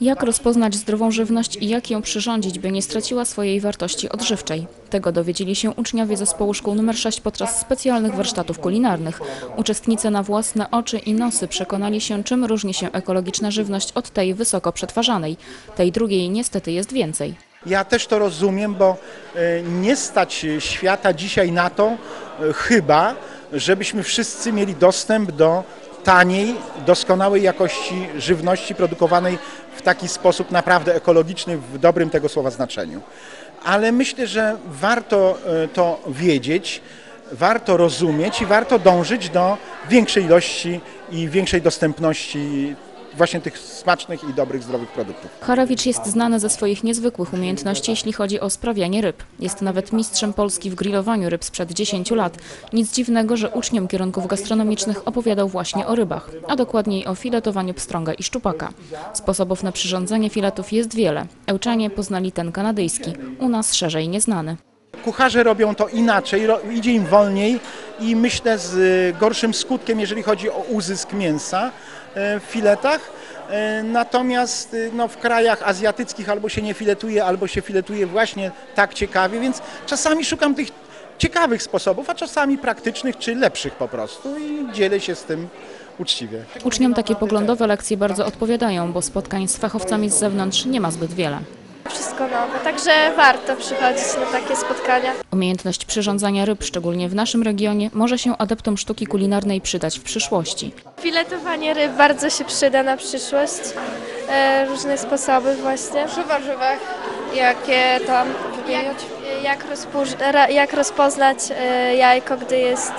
Jak rozpoznać zdrową żywność i jak ją przyrządzić, by nie straciła swojej wartości odżywczej? Tego dowiedzieli się uczniowie zespołu szkół nr 6 podczas specjalnych warsztatów kulinarnych. Uczestnicy na własne oczy i nosy przekonali się, czym różni się ekologiczna żywność od tej wysoko przetwarzanej. Tej drugiej niestety jest więcej. Ja też to rozumiem, bo e, nie stać świata dzisiaj na to, e, chyba, żebyśmy wszyscy mieli dostęp do taniej, doskonałej jakości żywności produkowanej w taki sposób naprawdę ekologiczny, w dobrym tego słowa znaczeniu. Ale myślę, że warto e, to wiedzieć, warto rozumieć i warto dążyć do większej ilości i większej dostępności właśnie tych smacznych i dobrych, zdrowych produktów. Harowicz jest znany ze swoich niezwykłych umiejętności, jeśli chodzi o sprawianie ryb. Jest nawet mistrzem Polski w grillowaniu ryb sprzed 10 lat. Nic dziwnego, że uczniom kierunków gastronomicznych opowiadał właśnie o rybach, a dokładniej o filetowaniu pstrąga i szczupaka. Sposobów na przyrządzenie filetów jest wiele. Ełczanie poznali ten kanadyjski, u nas szerzej nieznany. Kucharze robią to inaczej, idzie im wolniej i myślę z gorszym skutkiem, jeżeli chodzi o uzysk mięsa w filetach. Y, Natomiast y, no, w krajach azjatyckich albo się nie filetuje, albo się filetuje właśnie tak ciekawie, więc czasami szukam tych ciekawych sposobów, a czasami praktycznych czy lepszych po prostu i dzielę się z tym uczciwie. Uczniom takie poglądowe lekcje bardzo odpowiadają, bo spotkań z fachowcami z zewnątrz nie ma zbyt wiele. Wszystko nowe, także warto przychodzić na takie spotkania. Umiejętność przyrządzania ryb, szczególnie w naszym regionie, może się adeptom sztuki kulinarnej przydać w przyszłości. Filetowanie ryb bardzo się przyda na przyszłość. E, różne sposoby właśnie. Przy warzywach. Jakie tam wymieniać? Jak, jak, ra- jak rozpoznać e, jajko, gdy jest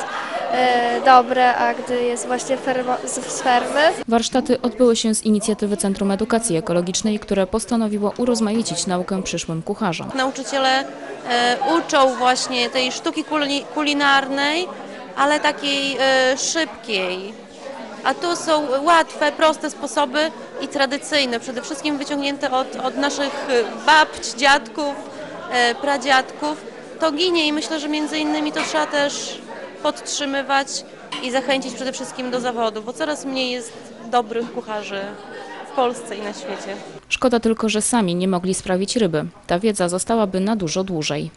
dobre, a gdy jest właśnie z, fermy. Warsztaty odbyły się z inicjatywy Centrum Edukacji Ekologicznej, które postanowiło urozmaicić naukę przyszłym kucharzom. Nauczyciele e, uczą właśnie tej sztuki kuli- kulinarnej, ale takiej e, szybkiej. A tu są łatwe, proste sposoby i tradycyjne, przede wszystkim wyciągnięte od, od naszych e, babć, dziadków, e, pradziadków. To ginie i myślę, że między innymi to trzeba też podtrzymywać i zachęcić przede wszystkim do zawodu, bo coraz mniej jest dobrych kucharzy w Polsce i na świecie. Szkoda tylko, że sami nie mogli sprawić ryby. Ta wiedza zostałaby na dużo dłużej.